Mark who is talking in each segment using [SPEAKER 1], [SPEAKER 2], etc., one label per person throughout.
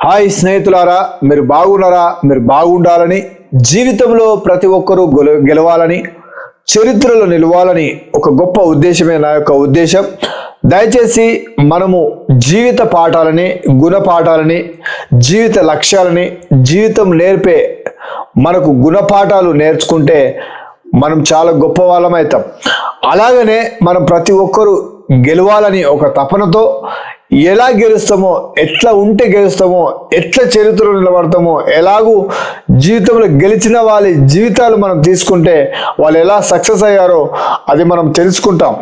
[SPEAKER 1] Hi స్నేహితులారా మీరు బాగున్నారా? మీరు బాగుండాలని జీవితంలో ప్రతి ఒక్కరూ గెల- గెలవాలని చరిత్రలో నిలవాలని ఒక గొప్ప ఉద్దేశమే నా యొక్క ఉద్దేశం. దయచేసి మనము జీవిత పాఠాలని గుణపాఠాలని జీవిత లక్ష్యాలని జీవితం నేర్పే మనకు గుణపాఠాలు నేర్చుకుంటే మనం చాలా గొప్ప వాళ్ళమవుతాం అలాగనే మనం ప్రతి ఒక్కరూ గెలవాలని ఒక తపనతో ఎలా గెలుస్తామో ఎట్లా ఉంటే గెలుస్తామో ఎట్లా చరిత్రలో నిలబడతామో ఎలాగూ జీవితంలో గెలిచిన వాళ్ళ జీవితాలు మనం తీసుకుంటే వాళ్ళు ఎలా సక్సెస్ అయ్యారో అది మనం తెలుసుకుంటాం.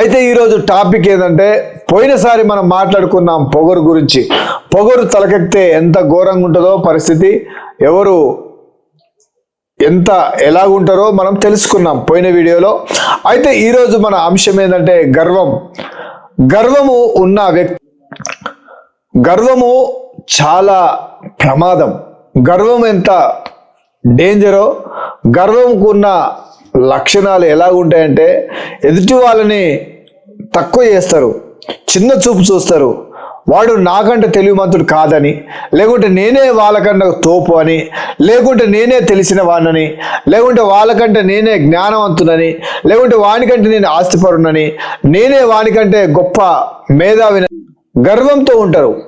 [SPEAKER 1] అయితే ఈరోజు టాపిక్ ఏంటంటే పోయినసారి మనం మాట్లాడుకున్నాం పొగరు గురించి. పొగరు తలకెక్కితే ఎంత ఘోరంగా ఉంటుందో పరిస్థితి ఎవరు ఎంత ఎలాగుంటారో మనం తెలుసుకున్నాం పోయిన వీడియోలో. అయితే ఈరోజు మన అంశం ఏంటంటే గర్వం. గర్వము ఉన్న వ్యక్తి గర్వము చాలా ప్రమాదం. గర్వం ఎంత డేంజరో గర్వంకు ఉన్న లక్షణాలు ఎలాగుంటాయంటే ఎదుటి వాళ్ళని తక్కువ చేస్తారు చిన్న చూపు చూస్తారు వాడు నాకంటే తెలివిమంతుడు కాదని లేకుంటే నేనే వాళ్ళకంటే తోపు అని లేకుంటే నేనే తెలిసిన వాడినని లేకుంటే వాళ్ళకంటే నేనే జ్ఞానవంతుడని లేకుంటే వానికంటే నేను ఆస్తిపరునని నేనే వానికంటే గొప్ప మేధావిని. గర్వంతో ఉంటారు.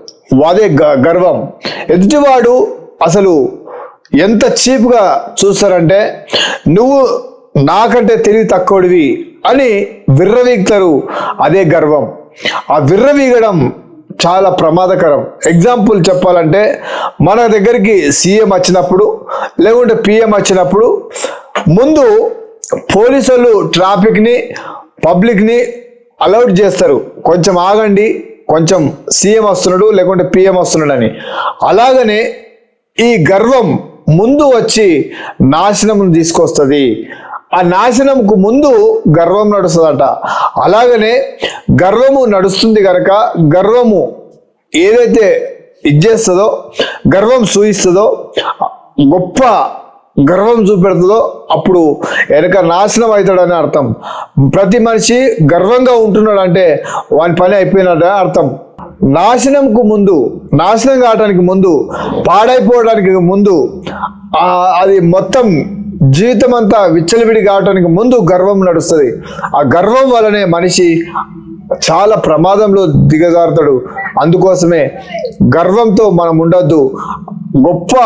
[SPEAKER 1] అదే గ- గర్వం. ఎదుటివాడు అసలు ఎంత చీప్గా చూస్తారంటే నువ్వు నాకంటే తెలివి తక్కువడివి అని విర్రవీగుతారు. అదే గర్వం. ఆ విర్రవీగడం చాలా ప్రమాదకరం. ఎగ్జాంపుల్ చెప్పాలంటే మన దగ్గరికి సీఎం వచ్చినప్పుడు లేకుంటే పిఎం వచ్చినప్పుడు ముందు పోలీసులు ట్రాఫిక్ని పబ్లిక్ని అలౌట్ చేస్తారు. కొంచెం ఆగండి కొంచెం సీఎం వస్తున్నాడు లేకుంటే పిఎం వస్తున్నాడు అని అలాగనే ఈ గర్వం ముందు వచ్చి నాశనం తీసుకొస్తుంది. ఆ నాశనంకు ముందు గర్వం నడుస్తుందట. అలాగనే గర్వము నడుస్తుంది కనుక గర్వము ఏదైతే ఇచ్చేస్తుందో గర్వం సూచిస్తుందో గొప్ప గర్వం చూపెడుతుందో అప్పుడు వెనక నాశనం అవుతాడని అర్థం. ప్రతి మనిషి గర్వంగా ఉంటున్నాడు అంటే వాని పని అయిపోయినాడని అర్థం. నాశనంకు ముందు నాశనం కావడానికి ముందు పాడైపోవడానికి ముందు అది మొత్తం జీవితం అంతా విచ్చలవిడి కావటానికి ముందు గర్వం నడుస్తుంది. ఆ గర్వం వలనే మనిషి చాలా ప్రమాదంలో దిగజారుతాడు. అందుకోసమే గర్వంతో మనం ఉండొద్దు. గొప్ప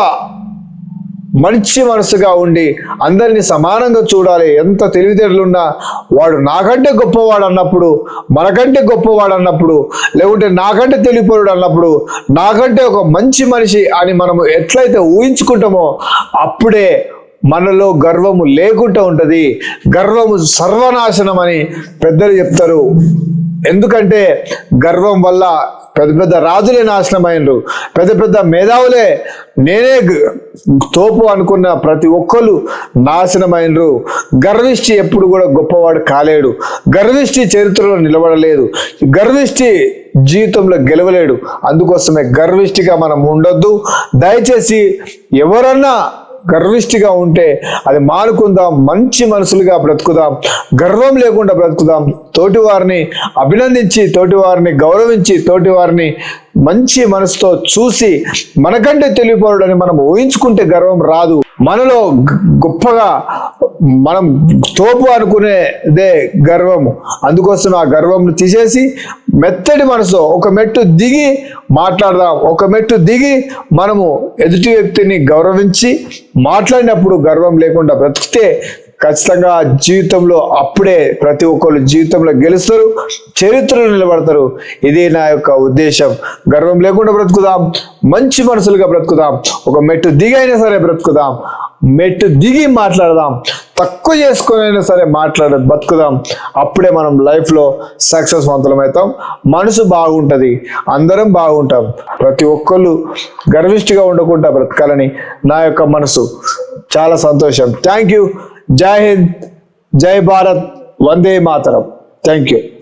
[SPEAKER 1] మంచి మనసుగా ఉండి అందరినీ సమానంగా చూడాలి. ఎంత తెలివితేటలున్నా వాడు నాకంటే గొప్పవాడు అన్నప్పుడు మనకంటే గొప్పవాడు అన్నప్పుడు లేకుంటే నాకంటే తెలివిపోడు అన్నప్పుడు నాకంటే ఒక మంచి మనిషి అని మనము ఎట్లయితే ఊహించుకుంటామో అప్పుడే మనలో గర్వము లేకుండా ఉంటుంది. గర్వము సర్వనాశనం అని పెద్దలు చెప్తారు. ఎందుకంటే గర్వం వల్ల పెద్ద పెద్ద రాజులే నాశనం అయినరు పెద్ద పెద్ద మేధావులే నేనే తోపు అనుకున్న ప్రతి ఒక్కరు నాశనమైనరు. గర్విష్టి ఎప్పుడు కూడా గొప్పవాడు కాలేడు. గర్విష్టి చరిత్రలో నిలబడలేదు. గర్విష్టి జీవితంలో గెలవలేడు. అందుకోసమే గర్విష్టిగా మనం ఉండొద్దు. దయచేసి ఎవరన్నా గర్విష్టిగా ఉంటే అది మానుకుందాం మంచి మనసులుగా బ్రతుకుదాం గర్వం లేకుండా బ్రతుకుదాం. తోటి వారిని అభినందించి తోటి వారిని గౌరవించి తోటి వారిని మంచి మనసుతో చూసి మనకంటే తెలియపోవడని మనం ఊహించుకుంటే గర్వం రాదు. మనలో గొప్పగా మనం తోపు అనుకునేదే గర్వము. అందుకోసం ఆ గర్వంను తీసేసి మెత్తడి మనసు ఒక మెట్టు దిగి మాట్లాడదాం. ఒక మెట్టు దిగి మనము ఎదుటి వ్యక్తిని గౌరవించి మాట్లాడినప్పుడు గర్వం లేకుండా బ్రతికితే ఖచ్చితంగా జీవితంలో అప్పుడే ప్రతి ఒక్కరు జీవితంలో గెలుస్తారు చరిత్రలో నిలబడతారు. ఇదే నా యొక్క ఉద్దేశం. గర్వం లేకుండా బ్రతుకుదాం మంచి మనసులుగా బ్రతుకుదాం ఒక మెట్టు దిగైనా అయినా సరే బ్రతుకుదాం మెట్టు దిగి మాట్లాడదాం తక్కువ చేసుకునైనా అయినా సరే మాట్లాడ బతుకుదాం అప్పుడే మనం లైఫ్లో సక్సెస్ అవుతాం మనసు బాగుంటుంది అందరం బాగుంటాం. ప్రతి ఒక్కళ్ళు గర్విష్టిగా ఉండకుండా బ్రతకాలని నా యొక్క మనసు. చాలా సంతోషం. Thank you. जय हिंद जय भारत वंदे मातरम। Thank you